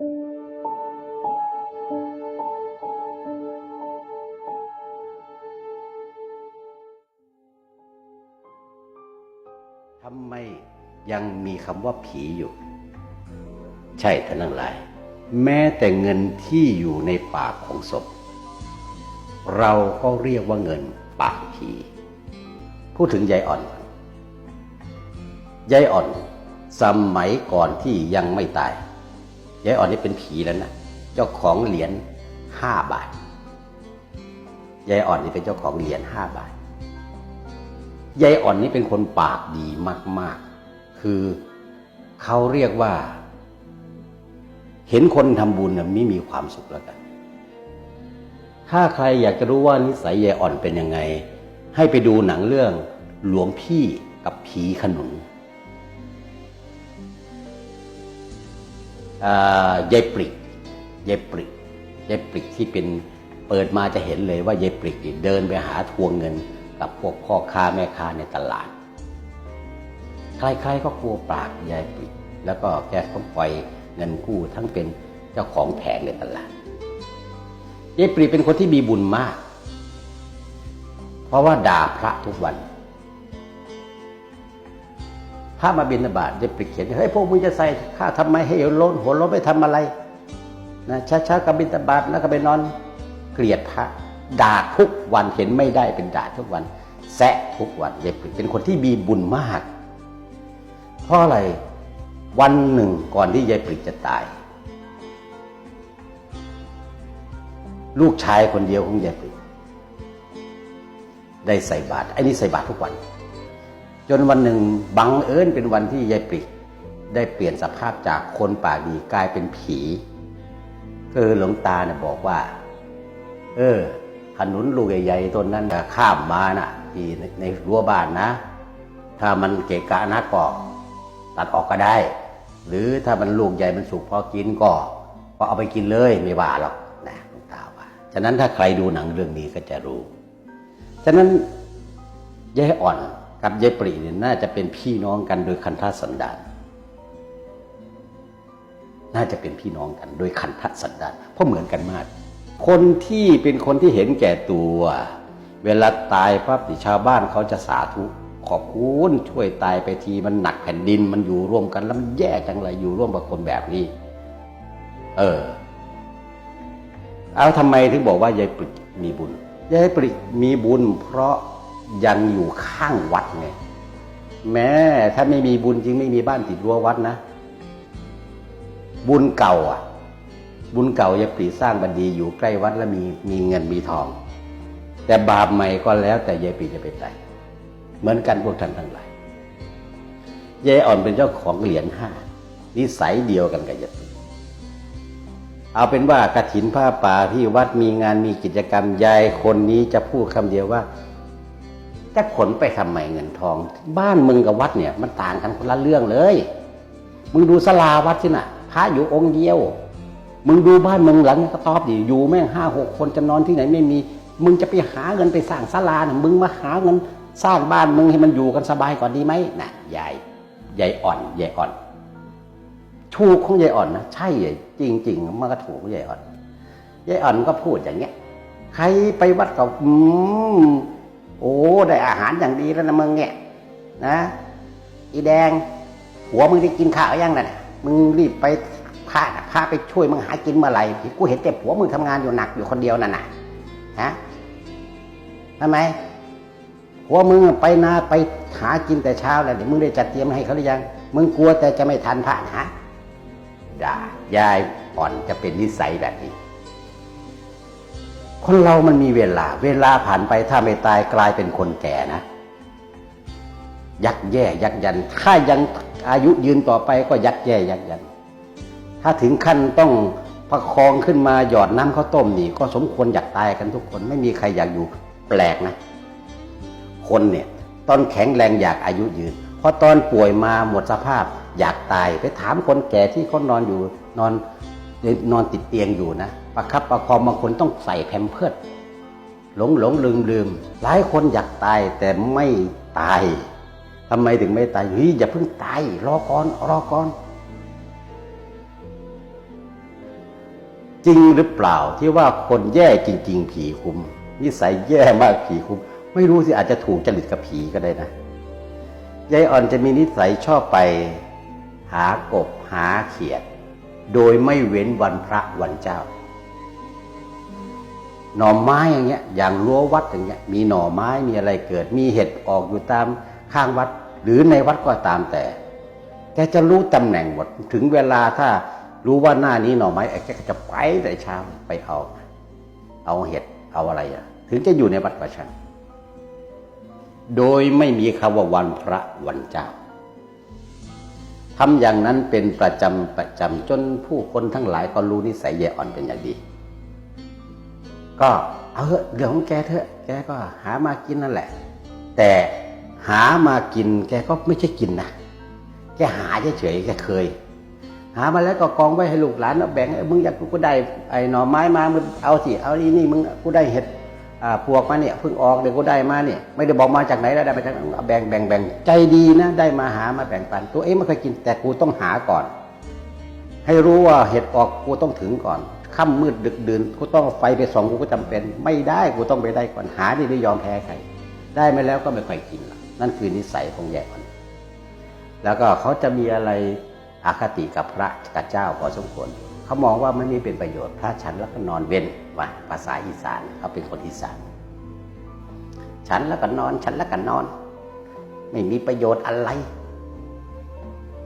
ทำไมยังมีคำว่าผีอยู่ ใช่ท่านทั้งหลาย แม้แต่เงินที่อยู่ในปากของศพ เราก็เรียกว่าเงินปากผี พูดถึงยายอ่อนก่อนยายอ่อน สมัยก่อนที่ยังไม่ตาย ยายอ่อนนี่เป็นผีแล้วนะเจ้าของเหรียญห้าบาทยายอ่อนนี่เป็นเจ้าของเหรียญห้าบาทยายอ่อนนี่เป็นคนปากดีมาก ๆ คือเขาเรียกว่า เห็นคนทำบุญนะไม่มีความสุขแล้วกัน ถ้าใครอยากจะรู้ว่านิสัยยายอ่อนเป็นยังไง ให้ไปดูหนังเรื่องหลวงพี่กับผีขนุน ยายปริกยายปริกยายปริกที่เป็นเปิดมาจะเห็นเลยว่ายายปริกเดินไปหาทวงเงินกับพวกพ่อค้าแม่ค้าในตลาด ใครๆก็กลัวปากยายปริก แล้วก็แกต้องปล่อยเงินกู้ทั้งเป็นเจ้าของแผงในตลาดยายปรีเป็นคนที่มีบุญมาก เพราะว่าด่าพระทุกวัน พระมาบิณฑบาตยายปรีเขียนเฮ้ยพวกมึงจะใส่ข้าทำไมให้โลนหัวโลนไปทำอะไรนะช้าๆกับบิณฑบาตแล้วก็ไปนอน เกลียดพระด่าทุกวันเห็นไม่ได้เป็นด่าทุกวันแซะทุกวันยายปรีเป็นคนที่มีบุญมาก เพราะอะไรวันหนึ่งก่อนที่ยายปรีจะตาย ลูกชายคนเดียวของยายปริได้ใส่บาตรไอ้นี่ใส่บาตรทุกวัน จนวันหนึ่งบังเอิญเป็นวันที่ยายปริได้เปลี่ยนสภาพจากคนป่าดีกลายเป็นผีคือหลวงตาเนี่ยบอกว่า เออขนุนลูกใหญ่ๆต้นนั้นน่ะข้ามมาน่ะ ที่ในในรั้วบ้านนะ ถ้ามันเกะกะนะก็ตัดออกก็ได้ หรือถ้ามันลูกใหญ่มันสุกพอกินก็ก็เอาไปกินเลยไม่ว่าหรอกนะหลวงตาว่าฉะนั้นถ้าใครดูหนังเรื่องนี้ก็จะรู้ ฉะนั้นยายอ่อน กับยายปรีเนี่ยน่าจะเป็นพี่น้องกันโดยคันธสันดานน่าจะเป็นพี่น้องกันโดยคันธสันดานเพราะเหมือนกันมาก คนที่เป็นคนที่เห็นแก่ตัว เวลาตายปั๊บชาวบ้านเขาจะสาธุขอบคุณช่วยตายไปทีมันหนักแผ่นดินมันอยู่ร่วมกันแล้วมันแย่จังเลยอยู่ร่วมกับคนแบบนี้ เออ เอาทำไมถึงบอกว่ายายปริกมีบุญยายปริกมีบุญเพราะ ยังอยู่ข้างวัดไงแม้ถ้าไม่มีบุญจริงไม่มีบ้านติดรั้ววัดนะ บุญเก่าอะ บุญเก่ายายปรีสร้างบันดีอยู่ใกล้วัดแล้วมีมีเงินมีทอง แต่บาปใหม่ก็แล้วแต่ยายปีจะไปใส่เหมือนกันพวกท่านทั้งหลายยายอ่อนเป็นเจ้าของเหรียญห้านิสัยเดียวกันกับยายปีเอาเป็นว่ากระถินผ้าป่าที่วัดมีงานมีกิจกรรมยายคนนี้จะพูดคำเดียวว่า จะขนไปทำไมเงินทอง บ้านมึงกับวัดเนี่ย มันต่างกันคนละเรื่องเลย มึงดูสลาวัดสินะพระอยู่องค์เดียว มึงดูบ้านมึงหลังกระต๊อบดิอยู่แม่งห้าหกคนจะนอนที่ไหนไม่มี มึงจะไปหาเงินไปสร้างศาลานะมึงมาหาเงินสร้างบ้านมึงให้มันอยู่กันสบายก่อนดีไหมน่ะยายยายอ่อนยายอ่อนถูกของยายอ่อนนะใช่จริง ๆ มันก็ถูกของยายอ่อนยายอ่อนก็พูดอย่างเงี้ย ใครไปวัดก็อืม โอ้ได้อาหารอย่างดีแล้วนะมึงเนี่ยนะอีแดง หัวมึงได้กินข้าวยังน่ะมึงรีบไปพาพาไปช่วยมึงหากินเมื่อไหร่กูเห็นแต่ผัวมึงทำงานอยู่หนักอยู่คนเดียวนั่นน่ะฮะทำไมผัวมึงไปนาไปหากินแต่เช้าแล้วเดี๋ยวมึงได้จัดเตรียมให้เขาหรือยัง มึงกลัวแต่จะไม่ทันพระนะด่ายายอ่อนจะเป็นนิสัยแบบนี้ คนเรามันมีเวลา เวลาผ่านไปถ้าไม่ตายกลายเป็นคนแก่นะ ยักแย่ยักยัน ถ้ายังอายุยืนต่อไปก็ยักแย่ยักยัน ถ้าถึงขั้นต้องประคองขึ้นมาหยอดน้ำข้าวต้มนี่ ก็สมควรอยากตายกันทุกคน ไม่มีใครอยากอยู่แปลกนะ คนเนี่ย ตอนแข็งแรงอยากอายุยืนพอตอนป่วยมาหมดสภาพอยากตายไปถามคนแก่ที่เขานอนอยู่นอนนอนติดเตียงอยู่นะ ประคับประคองบางคนต้องใส่แผ่นเพิดหลงหลงลืมลืมหลายคนอยากตายแต่ไม่ตายทำไมถึงไม่ตายเฮ้ยอย่าเพิ่งตายรอก่อนรอก่อน จริงหรือเปล่าที่ว่าคนแย่จริง ๆ ผีคุม นิสัยแย่มากผีคุม ไม่รู้สิอาจจะถูกจริตกับผีก็ได้นะยายอ่อนจะมีนิสัยชอบไป หากบหาเขียด โดยไม่เว้นวันพระวันเจ้า หน่อไม้อย่างเงี้ยอย่างรั้ววัดอย่างเงี้ยมีหน่อไม้มีอะไรเกิด มีเห็ดออกอยู่ตามข้างวัด หรือในวัดก็ตามแต่แกจะรู้ตำแหน่งหมดถึงเวลาถ้ารู้ว่าหน้านี้หน่อไม้ไอ้แกก็จะไปแต่เช้าไปเอา เอาเห็ดเอาอะไรอะถึงจะอยู่ในวัดประชันโดยไม่มีคำว่าวันพระวันเจ้าทำอย่างนั้นเป็นประจำประจำจนผู้คนทั้งหลายก็รู้นิสัยแย่อ่อนเป็นอย่างดี ก็เอาเถอะเรื่องของแกเถอะ แกก็หามากินนั่นแหละ แต่หามากินแกก็ไม่ใช่กินนะแกหาเฉยๆแกเคย หามาแล้วก็กองไว้ให้ลูกหลานเอาแบ่งเอ้ยมึงอยากกูได้ไอ้หน่อไม้มามึงเอาสิเอานี่นี่มึงกูได้เห็ดอ่าพวกมาเนี่ยเพิ่งออกเดี๋ยวกูได้มาเนี่ยไม่ได้บอกมาจากไหนแล้วได้มาจากไหนเอาแบ่งแบ่งแบ่งใจดีนะ ได้มาหามาแบ่งปัน ตัวเองไม่เคยกินแต่กูต้องหาก่อน ให้รู้ว่าเห็ดออกกูต้องถึงก่อน ค่ำมืดดึกดื่นกูต้องไฟไปส่องกูก็จำเป็น ไม่ได้กูต้องไปได้ก่อนหาดีไม่ยอมแพ้ใครได้ไมาแล้วก็ไม่ค่อยกินหรอกนั่นคือนิสัยของแย่อ่อนแล้วก็เขาจะมีอะไรอาคติกับพระกับเจ้าพอสมควรเขามองว่าไม่มีเป็นประโยชน์พระฉันแล้วก็นอนเว้นว่าภาษาอีสานเขาเป็นคนอีสานฉันแล้วก็นอน ฉันแล้วก็นอน ไม่มีประโยชน์อะไร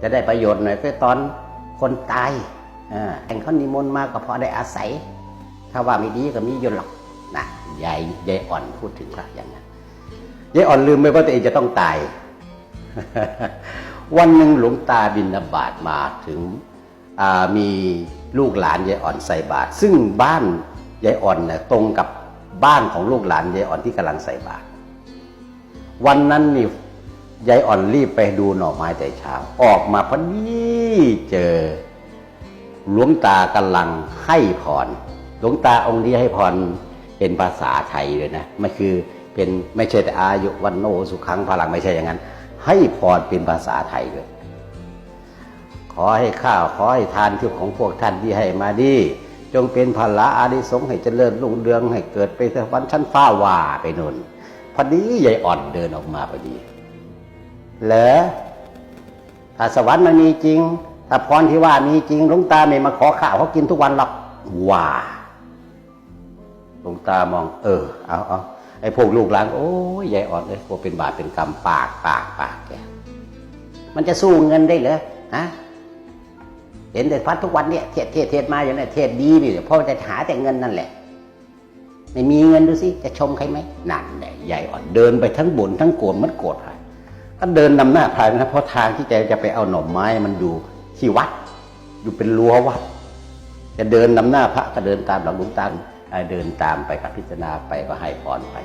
จะได้ประโยชน์หน่อยก็ตอนคนตาย แต่งเขานิมนต์มาก็พอได้อาศัย ถ้าว่าไม่ดีก็มีอยู่หรอกนะยายยายอ่อนพูดถึงพระอย่างนั้นยายอ่อนลืมไปว่าตัวเองจะต้องตาย วันหนึ่งหลวงตาบินบาตมาถึงอ่ามีลูกหลานยายอ่อนใส่บาตรซึ่งบ้านยายอ่อนเนี่ยตรงกับบ้านของลูกหลานยายอ่อนที่กำลังใส่บาตรวันนั้นนี่ยายอ่อนรีบไปดูหน่อไม้แต่เช้า ออกมาพอดีเจอ หลวงตากำลังให้พร หลวงตาองค์นี้ให้พรเป็นภาษาไทยเลยนะมันคือเป็นไม่ใช่แต่อายุวันโนสุขังพลังไม่ใช่อย่างนั้น ให้พรเป็นภาษาไทยเลยขอให้ข้าวขอให้ทานที่ของพวกท่านที่ให้มาดีจงเป็นพละอานิสงส์ให้เจริญรุ่งเรืองให้เกิดไปสวรรค์ชั้นฟ้าว่าไปนนพอดียายอ่อนเดินออกมาพอดีเหรอถ้าสวรรค์มันมีจริง ถ้าพรที่ว่ามีจริงหลวงตาไม่มาขอข้าวเขากินทุกวันหรอกว่าหลวงตามอง เออ เอาเอาไอ้พวกลูกหลานโอ้ยยายอ่อนเลยพวกเป็นบาปเป็นกรรมปากปากปากแกมันจะสู้เงินได้เหรอฮะเห็นแต่พัดทุกวันเนี่ยเทศเทศเทศมาอย่างนี้เทศดีนี่เพราะจะหาแต่เงินนั่นแหละไม่มีเงินดูสิจะชมใครไหมนั่นแหละใหญ่อ่อนเดินไปทั้งบ่นทั้งโกรธมันโกรธใครก็เดินนำหน้าพายนะเพราะทางที่แกจะไปเอาหน่อไม้มันอยู่ ที่วัด อยู่เป็นรั้ววัดจะเดินนำหน้าพระก็เดินตามหลังหลวงตาเดินตามไปกับพิจารณาไปก็ให้พรไป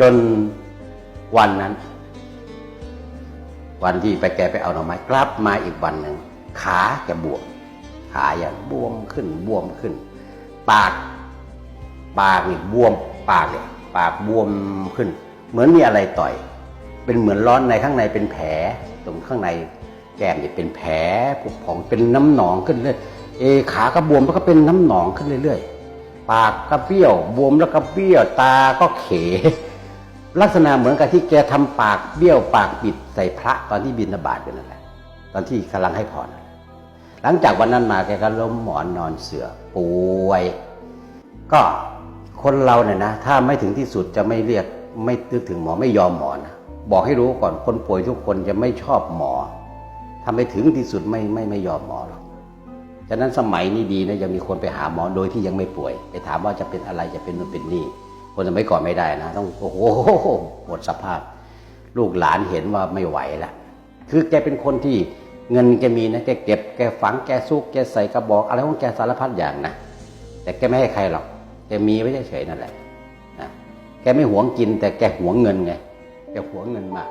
จนวันนั้น วันที่ไปแกไปเอาหน่อไม้กลับมาอีกวันหนึ่งขาแกบวมขาอย่างบวมขึ้นบวมขึ้น ปาก ปากนี่บวม ปากเนี่ยปากบวมขึ้น เหมือนมีอะไรต่อย เป็นเหมือนร้อนในข้างในเป็นแผลตรงข้างในแก้มเนี่ยเป็นแผลผุพองเป็นน้ำหนองขึ้นเรื่อยเอขาก็บวมแล้วก็เป็นน้ำหนองขึ้นเรื่อยๆ ปากก็เบี้ยวบวมแล้วก็เบี้ยวตาก็เข ลักษณะเหมือนกับที่แกทำปากเบี้ยวปากปิดใส่พระตอนที่บินบาตอยู่นั่นแหละตอนที่กำลังให้พรนั่นหลังจากวันนั้นมาแกก็ล้มหมอนนอนเสือป่วย ก็คนเราเนี่ยนะ ถ้าไม่ถึงที่สุดจะไม่เรียกไม่นึกถึงหมอไม่ยอมหมอนะ บอกให้รู้ก่อนคนป่วยทุกคนจะไม่ชอบหมอถ้าไม่ถึงที่สุดไม่ไม่ไม่ยอมหมอหรอกฉะนั้นสมัยนี้ดีนะยังมีคนไปหาหมอโดยที่ยังไม่ป่วย ไปถามว่าจะเป็นอะไรจะเป็นนู่นเป็นนี่ คนสมัยก่อนไม่ได้นะต้องโอ้โหหมดสภาพ ลูกหลานเห็นว่าไม่ไหวแล้วคือแกเป็นคนที่เงินแกมีนะแกเก็บแกฝังแกซุกแกใส่กระบอก อะไรของแกสารพัดอย่างนะแต่แกไม่ให้ใครหรอกแกมีไว้เฉยๆนั่นแหละนะแกไม่หวงกินแต่แกหวงเงินไง Ở 活人嘛